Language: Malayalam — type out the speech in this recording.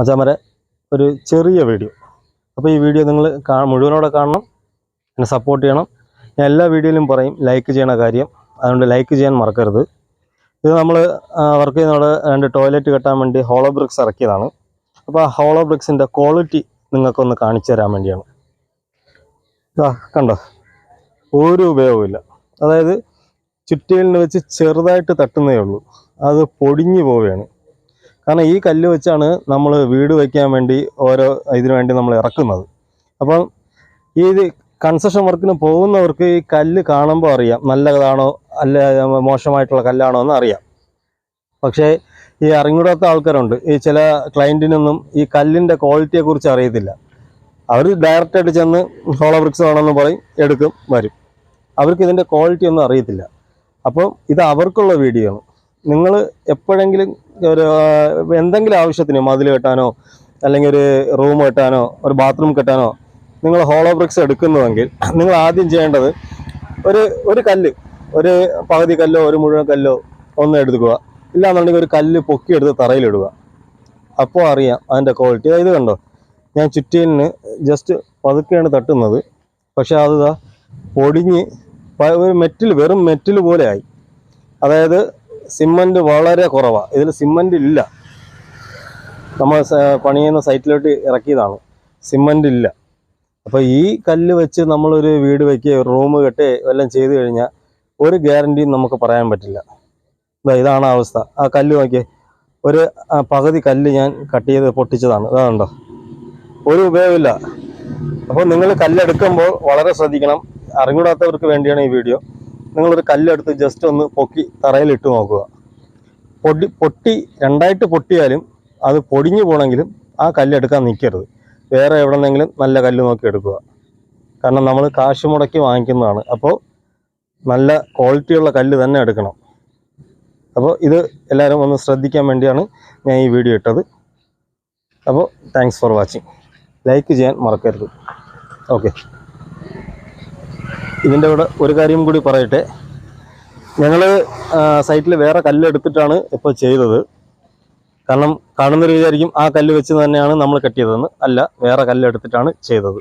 മച്ചാമരെ ഒരു ചെറിയ വീഡിയോ. അപ്പോൾ ഈ വീഡിയോ നിങ്ങൾ കാ മുഴുവനോടെ കാണണം എന്നെ സപ്പോർട്ട് ചെയ്യണം. ഞാൻ എല്ലാ വീഡിയോയിലും പറയും ലൈക്ക് ചെയ്യണ കാര്യം. അതുകൊണ്ട് ലൈക്ക് ചെയ്യാൻ മറക്കരുത്. ഇത് നമ്മൾ വർക്ക് ചെയ്യുന്നവിടെ രണ്ട് ടോയ്ലറ്റ് കെട്ടാൻ വേണ്ടി ഹോളോ ബ്രിക്സ് ഇറക്കിയതാണ്. അപ്പോൾ ആ ഹോളോ ബ്രിക്സിന്റെ ക്വാളിറ്റി നിങ്ങൾക്കൊന്ന് കാണിച്ചു തരാൻ വേണ്ടിയാണ്. ഇതാ കണ്ടോ? ഒരു ഉപയോഗമില്ല അതായത് ചുറ്റിയലിന് വെച്ച് ചെറുതായിട്ട് തട്ടുന്നേ ഉള്ളൂ. അത് പൊടിഞ്ഞു പോവുകയാണ്. കാരണം ഈ കല്ല് വെച്ചാണ് നമ്മൾ വീട് വയ്ക്കാൻ വേണ്ടി ഓരോ ഇതിനു വേണ്ടി നമ്മൾ ഇറക്കുന്നത്. അപ്പം ഈ കൺസ്ട്രക്ഷൻ വർക്കിന് പോകുന്നവർക്ക് ഈ കല്ല് കാണുമ്പോൾ അറിയാം നല്ലതാണോ അല്ല മോശമായിട്ടുള്ള കല്ലാണോ എന്ന് അറിയാം. പക്ഷേ ഈ അറിഞ്ഞൂടാത്ത ആൾക്കാരുണ്ട്. ഈ ചില ക്ലയന്റിനൊന്നും ഈ കല്ലിന്റെ ക്വാളിറ്റിയെക്കുറിച്ച് അറിയത്തില്ല. അവർ ഡയറക്റ്റായിട്ട് ചെന്ന് ഹോളോ ബ്രിക്സ് വേണമെന്ന് പറയും എടുക്കും വരും. അവർക്ക് ഇതിന്റെ ക്വാളിറ്റി ഒന്നും അറിയത്തില്ല. അപ്പം ഇത് അവർക്കുള്ള വീഡിയോ ആണ്. നിങ്ങൾ എപ്പോഴെങ്കിലും ഒരു എന്തെങ്കിലും ആവശ്യത്തിന് മതിൽ കെട്ടാനോ അല്ലെങ്കിൽ ഒരു റൂം കെട്ടാനോ ഒരു ബാത്റൂം കെട്ടാനോ നിങ്ങൾ ഹോളോ ബ്രിക്സ് എടുക്കുന്നതെങ്കിൽ നിങ്ങൾ ആദ്യം ചെയ്യേണ്ടത് ഒരു ഒരു കല്ല് ഒരു പകുതി കല്ലോ ഒരു മുഴുവൻ കല്ലോ ഒന്ന് എടുക്കുക. ഇല്ലാന്നുണ്ടെങ്കിൽ ഒരു കല്ല് പൊക്കിയെടുത്ത് തറയിലിടുക. അപ്പോൾ അറിയാം അതിന്റെ ക്വാളിറ്റി അതായത് കണ്ടോ? ഞാൻ ചുറ്റീലിന് ജസ്റ്റ് പതുക്കെയാണ് തട്ടുന്നത്. പക്ഷെ അത് പൊടിഞ്ഞ് ഒരു മെറ്റിൽ വെറും മെറ്റിൽ പോലെ ആയി. അതായത് സിമന്റ് വളരെ കുറവാണ് ഇതിൽ സിമന്റ് ഇല്ല. നമ്മൾ പണിയുന്ന സൈറ്റിലോട്ട് ഇറക്കിയതാണ്. സിമെന്റ് ഇല്ല. അപ്പോൾ ഈ കല്ല് വെച്ച് നമ്മളൊരു വീട് വയ്ക്കുകയോ റൂം കെട്ടുകയോ എല്ലാം ചെയ്തു കഴിഞ്ഞാൽ ഒരു ഗ്യാരണ്ടിയും നമുക്ക് പറയാൻ പറ്റില്ല. ഇതാ ഇതാണ് അവസ്ഥ. ആ കല്ല് നോക്കിയേ. ഒരു പകുതി കല്ല് ഞാൻ കട്ട് ചെയ്ത് പൊട്ടിച്ചതാണ്. അതാണ്ടോ ഒരു ഉപയോഗമില്ല അപ്പോൾ നിങ്ങൾ കല്ലെടുക്കുമ്പോൾ വളരെ ശ്രദ്ധിക്കണം. അറിഞ്ഞൂടാത്തവർക്ക് വേണ്ടിയാണ് ഈ വീഡിയോ. നിങ്ങളൊരു കല്ലെടുത്ത് ജസ്റ്റ് ഒന്ന് പൊക്കി തറയിൽ ഇട്ട് നോക്കുക. പൊടി പൊട്ടി രണ്ടായിട്ട് പൊട്ടിയാലും അത് പൊടിഞ്ഞു പോകണമെങ്കിലും ആ കല്ലെടുക്കാൻ നിൽക്കരുത് വേറെ എവിടെന്നെങ്കിലും നല്ല കല്ല് നോക്കി എടുക്കുക. കാരണം നമ്മൾ കാശ് മുടക്കി വാങ്ങിക്കുന്നതാണ്. അപ്പോൾ നല്ല ക്വാളിറ്റിയുള്ള കല്ല് തന്നെ എടുക്കണം. അപ്പോൾ ഇത് എല്ലാവരും ഒന്ന് ശ്രദ്ധിക്കാൻ വേണ്ടിയാണ് ഞാൻ ഈ വീഡിയോ ഇട്ടത്. അപ്പോൾ താങ്ക്സ് ഫോർ വാച്ചിങ് ലൈക്ക് ചെയ്യാൻ മറക്കരുത്. ഓക്കെ ഇതിന്റെ കൂടെ ഒരു കാര്യം കൂടി പറയട്ടെ. ഞങ്ങൾ സൈറ്റിൽ വേറെ കല്ലെടുത്തിട്ടാണ് ഇപ്പോൾ ചെയ്തത്. കാരണം കാണുന്നവർ വിചാരിക്കും ആ കല്ല് വെച്ച് തന്നെയാണ് നമ്മൾ കെട്ടിയതെന്ന്. അല്ല വേറെ കല്ലെടുത്തിട്ടാണ് ചെയ്തത്.